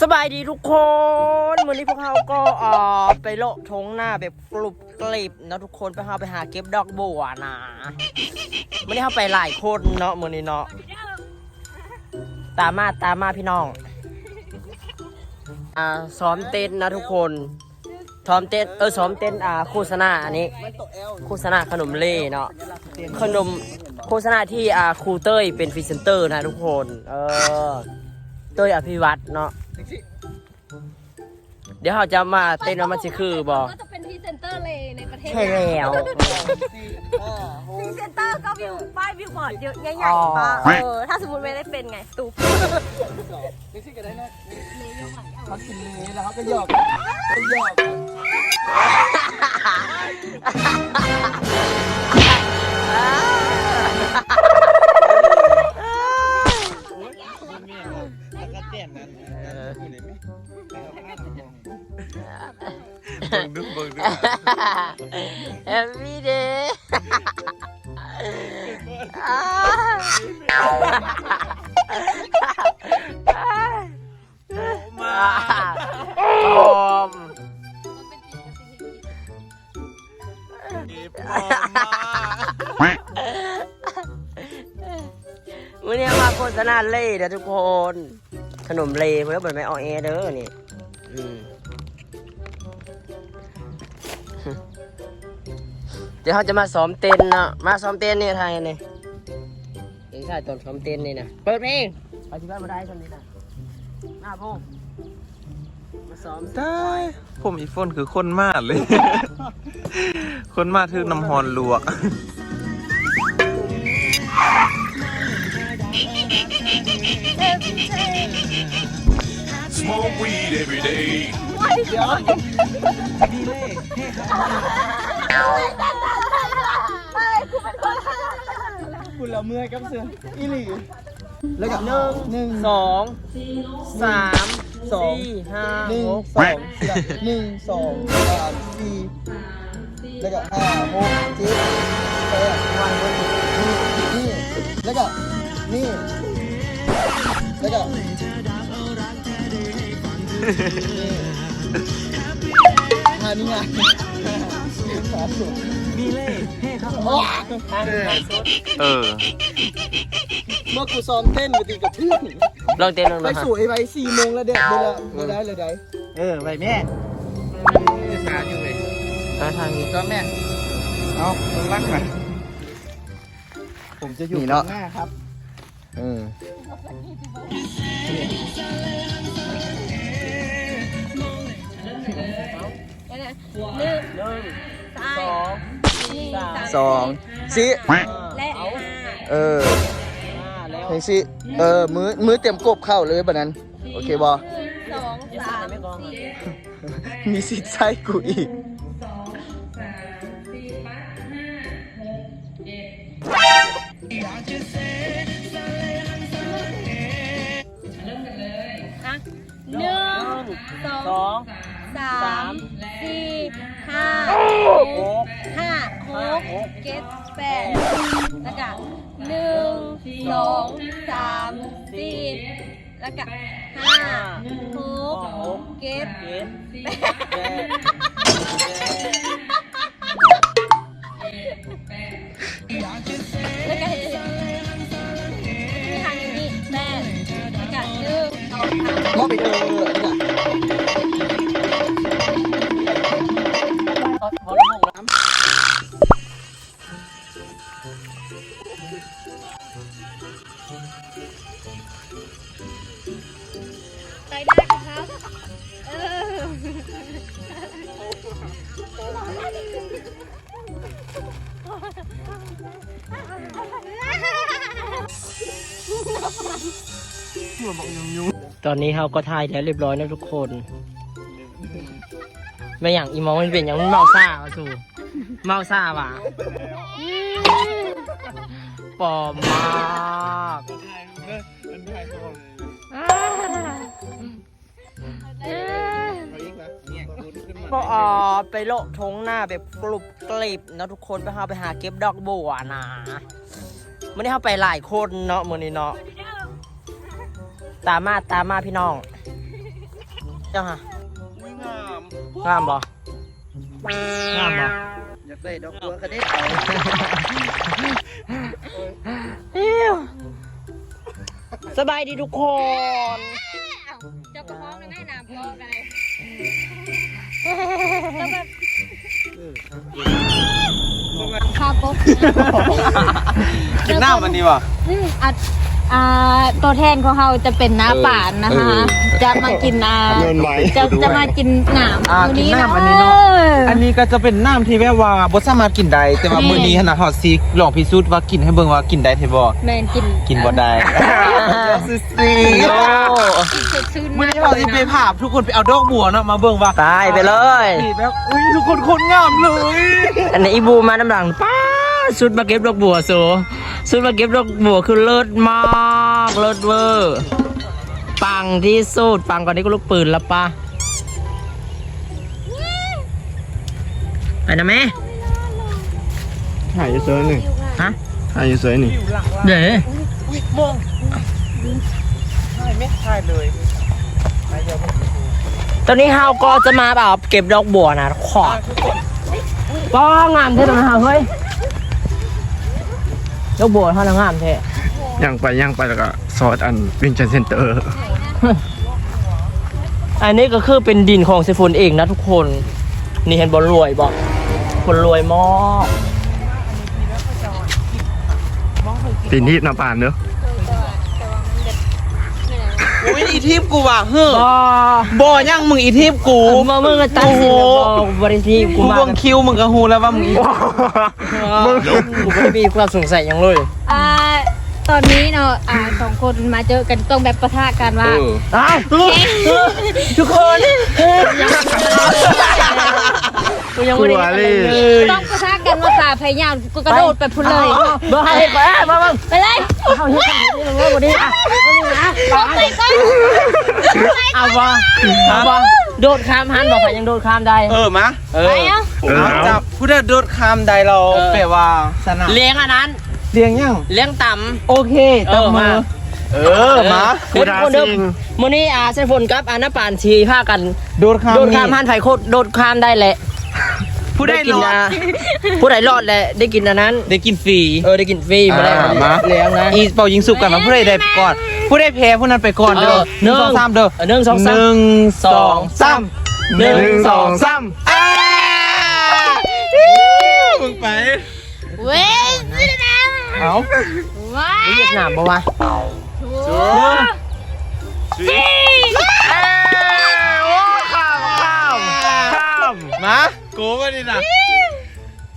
สบายดีทุกคนวันนี้พวกเราก็เอ่อไปโละทงหน้าแบบกรุบกริบนะทุกคนไปหาไปหาเก็บดอกบัวนะวันนี้เราไปหลายคนเนาะมื้อนี้เนาะตามมาตามมาพี่น้องอ่าซ้อมเต้นนะทุกคนซ้อมเต้นเออซ้อมเต้นอ่าโฆษณาอันนี้โฆษณาขนมเล่เนาะขนมโฆษณาที่อ่าครูเต้ยเป็นพรีเซนเตอร์นะทุกคน เออ ต้ยอภิวัตรเนาะเดี๋ยวเขาจะมาเต้นว่ามันสิคือบ่ก็จะเป็นพรีเซนเตอร์เลยในประเทศใช่แล้วพรีเซนเตอร์ก็วิวป้ายวิวบอร์ดเยอะใหญ่อ๋อๆปะเออถ้าสมมติไม่ได้เป็นไงตูบเขากินนี้แล้วเขาก็หยอกก็หยอกแล้วก็ เต้นนั้นพูเลยไหมเบิ่งดูเบิ่งดูแฮปปี้เดย์มาโอมเก็บออกมาวันนี้มาโฆษณาเล่เด้อทุกคน ขนมเล่เพื่อเปิดไม่ออแอเด้อนี่อืมเดี๋ยวเขาจะมาซ้อมเต้นเนาะมาซ้อมเต้นนี่ไทยนี่เองถ่ายตอนซ้อมเต้นนี่นะเปิดเพลงไปที่บ้านมาได้ตอนนี้นะหน้าพงมาซ้อมได้ ผมอีโฟนคือคนมากเลย คนมากทึกน้ำฮอนลวก Smoke weed every day. เดี๋ยวดีเล่คุณละเมื่อยกับเสืออีหลีแล้วกับหนึ่งหนึ่งสองสามสองห้าหนึ่งสองหนึ่งสองสามสี่แล้วก็ห้าหกเจ็ดแปดนี่นี่แล้วก็นี่ แล้วก็นี่ท่านี้ไงสามสุดมีเล่เฮ้ครับโอ้ทางทางสุดเออ เมื่อกูซ้อมเต้นไปตีกับเพื่อนลองเต้นลองไปดูฮะสวยไปสี่โมงแล้วเด็กเวลาเวลาเลยได้เออไปแม่สาอยู่เลยอ่าทางนี้ก็แม่เอาต้องรักหน่อยผมจะอยู่นี่เนาะ ข้างหน้าครับ เออเดี๋ยวนะหนึ่งหนึ่งสาสองสี่สามสองสิและห้าเออห้าแล้วเพลงสิเออ มือมือเต็มกบเข้าเลยแบบนั้น โอเคบอหนึ่งสองสามสี่มีสิทธิ์ใช้กูอีก สี่ห้าหกห้าหกเจ็ดแปดแล้วก็หนึ่งสองสามสี่แล้วก็ห้าหกเจ็ดแปแปดแล้วก็เห็นมีทางอย่างนี้แปดแล้วก็หนึ่งสองสาม มอบไปเจอนี่แหละ ตอนนี้เราก็ถ่ายแล้วเรียบร้อยแล้วทุกคน ไม่อย่างอีมองมันเป็นอย่างมันเมาซ่าวะสูเมาซ่าว่ะปลอมมากก็ออไปโละทงหน้าแบบกรุบกริบนะทุกคนไปหาไปหาเก็บดอกบัวนะมื่อนี้เราไปหลายคนเนาะมื่อนี้เนาะ ตามมาตามมาพี่น้อง เจ้าฮะงามงามบ่งามบ่อยากได้ดอกบัวกระเด็ดเอาเอ้วสบายดีทุกคนเจ้ากระห้องเลยแม่น้ำก็ได้ข้าวปุ๊บกินน้ำอันนี้วะอัด อ่าตัวแทนของเขาจะเป็นน้าป่านนะคะ จะมากินอ่าจะจะมากินหนามอ่ากินน้ำอันนี้เนาะ อันนี้ก็จะเป็นน้ำที่แบบว่าบ่สามารถกินได้ แต่ว่ามื้อนี้ขนาดฮอดซีลองพิสูจน์ว่ากินให้เบิ่งว่ากินได้แท้บ่แมนกินกินบ่ได้ซื่อโอ้เผ็ดชื่นมื้อมากนี้เราสิไปภาพทุกคนไปเอาดอกบัวเนาะมาเบิ่งว่าตายไปเลย นี่แบบอุ้ยทุกคนคนงามเลย อันนี้อีบูมาน้ำหลังป้า สุดมาเก็บดอกบัวโซสุดมาเก็บดอกบัวคือเลิศมากเลิศเวอร์ปังที่สุดปังกว่านี้ก็ลูกปืนละปะไปนะแม่ถ่ายเซอร์หนึ่งฮะถ่ายเซอร์หนึ่งเดี๋ยวอุ้ยมองใช่ไหมใช่เลยตอนนี้เฮาก็จะมาแบบเก็บดอกบัวนะขอดก็งามเท่ตรงนั้นเฮ้ย ดอกบัวเท่านั้นงามเท่ย่างไปย่างไปแล้วก็ซอสอันวินเชนเซนเตอร์ อันนี้ก็คือเป็นดินของเซฟนเองนะทุกคน นี่เห็นบอลรวยบอกคนรวยมากปีนี้น้ำปานเนอะ อุ้ยอีทิพย์กูว่ะเฮ้อก็บ่ยังมึงอีทิพย์กูมาเมื่อกันตัดสินแล้วบอกบริทีกูกูมาเบิ่งคิวมึงก็ฮู้แล้วว่ามึงอีมึงกูไม่ได้มีความสงสัยอย่างเลยอ่า ตอนนี้เนาะอ่าสองคนมาเจอกันต้องแบบปะทะกันว่า อ้าวทุกคนกูยังไม่ได้อะไรเลยต้องปะทะกันว่าขาพยายามกูกระโดดไปพุ่นเลยมาให้ไปมาบ้างไปเลยเอาเฮ้ยเอาวันนี้อะเอาไปก่อนเอาวะเอาวะโดดข้ามหันบอกว่ายังโดดข้ามได้ เออมาเอไปอเอาเออเอาเอาจับผู้ใดโดดข้ามใดเราเออแปลว่าสนามเลี้ยงอันนั้น เรียงยัง เลี้ยงต่ โอเคเอจับอมืมาอเอำอมาเดี๋ยวทุกคนเดิมมื้อนี้อาเซนฝนกับอานาปานชีผ้ากัน โดดข้ามโดดข้ามนี่ หันไผ่โคตรโดดข้ามได้แหละผู้ใดกิรอด นะผู้ใดรอดแหละได้กินอันนั้น ได้กินฟรี เออได้กินฟรีมาได้อ่ามา เลี้ยงนะ อีเป่ายิงสุกกันมาผู้ใดได้ก่อน ผู้ใดแพ้ผู้นั้นไปก่อนเด้อเออหนึ่งสองสามเด้อเออหนึ่งสองสามหนึ่งสองสามหนึ่งสองสามอ้ามึงไปเว้ยสินะ เอาว้านี่เหยียบหนามปะวะสี่ข้ามข้ามข้ามมาโกมาดินะ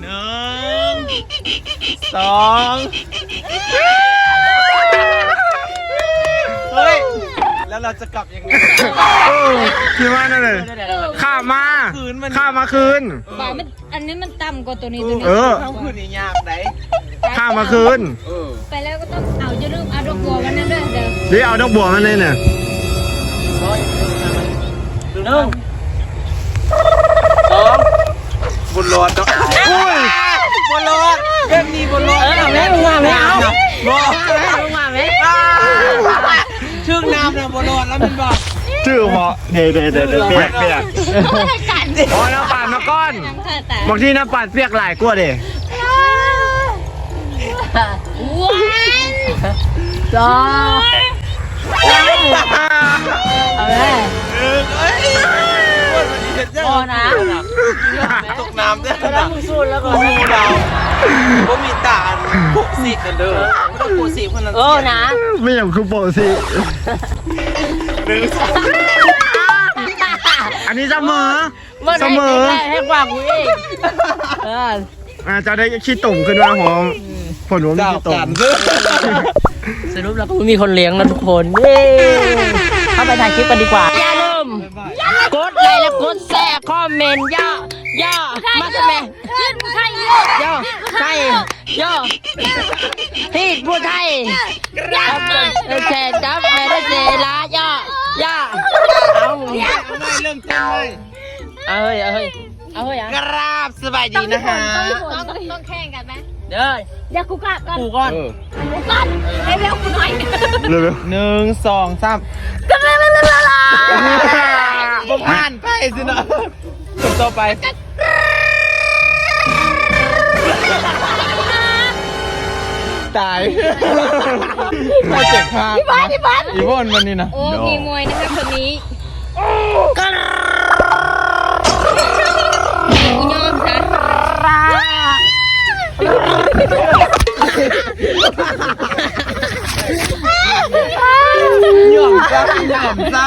หนึ่งสองเฮ้ย แล้วเราจะกลับยังไงคิดว่านั่นเลยข้ามมาคืนมันข้ามมาคืน บ่ามันอันนี้มันต่ำกว่าตัวนี้ตัวนี้เออเข้าคืนนี่ยากไหน ข้ามมาคืนเออไปแล้วก็ต้องเอาจะลืมเอาดอกบัววันนั้นด้วยเดี๋ยวหรือเอาดอกบัวมาเลยเนี่ยหนึ่งสองบนรถต้องอุ้ยบนรถแบบนี้บนรถเออเอาแล้วมึงมาไหมเอาบอมึงมาไหมชื่อน้ำนะบนรถแล้วมันบอกชื่อเพราะเดี๋ยวเดี๋ยวเดี๋ยวเดี๋ยวเปียกเปียกกันอ๋อน้ำปานมาก้อนทั้งเธอแต่บางทีน้ำปานเปียกหลายกว่าเด้วัน สองเอาเลยเอ้ยพอนะตกน้ำได้ขแล้นาวดมึงสู้แล้วก็โอ้โหเราก็มีตาปุกสีกันเด้อไม่ต้องปุกสีคนนั้นเออนะไม่อย่างคือโปรสิหนึ่งสองอันนี้เสมอ มันเสให้มอ ได้ให้กว่ากูเองเอออาจะได้ขี้ตุ่มขึ้นมาหอม ผลว่ามีดาวขี้ตุ่กัมนเด้อสรุปแล้วก็มีคนเลี้ยงนะทุกคนเย้เข้าไปถ่ายคลิปกันดีกว่า อย่าลืมกดไลค์และกดแชร์คอมเมนต์ย่าย่ามาสมัยขึ้นไทยเยย่าไทยย่าที่พูดไทยเออแชร์จับแม่ได้เจละย่าย่าเอาเริ่มต้นเลยเอาเฮ้ยเอาเฮ้ยเอาเฮ้ยอะกราบสบายดีนะฮะต้องต้องแข่งกันไหม เด้อเดี๋ยวกูกลับก่อนกูก่อนกูก่อนให้เร็วกูหน่อยเร็วหนึ่งสองสามกันเลยเลยเลยเลยสินะคนต่อไปตายไม่เจ็บข้างพี่บ้านพี่บ้านอีวอนวันนี้นะโอ้มีมวยนะคะคนนี้ หย่อมจ้าหย่อมจ้า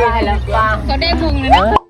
ได้แล้วป้าเขาได้มุงเลยนะ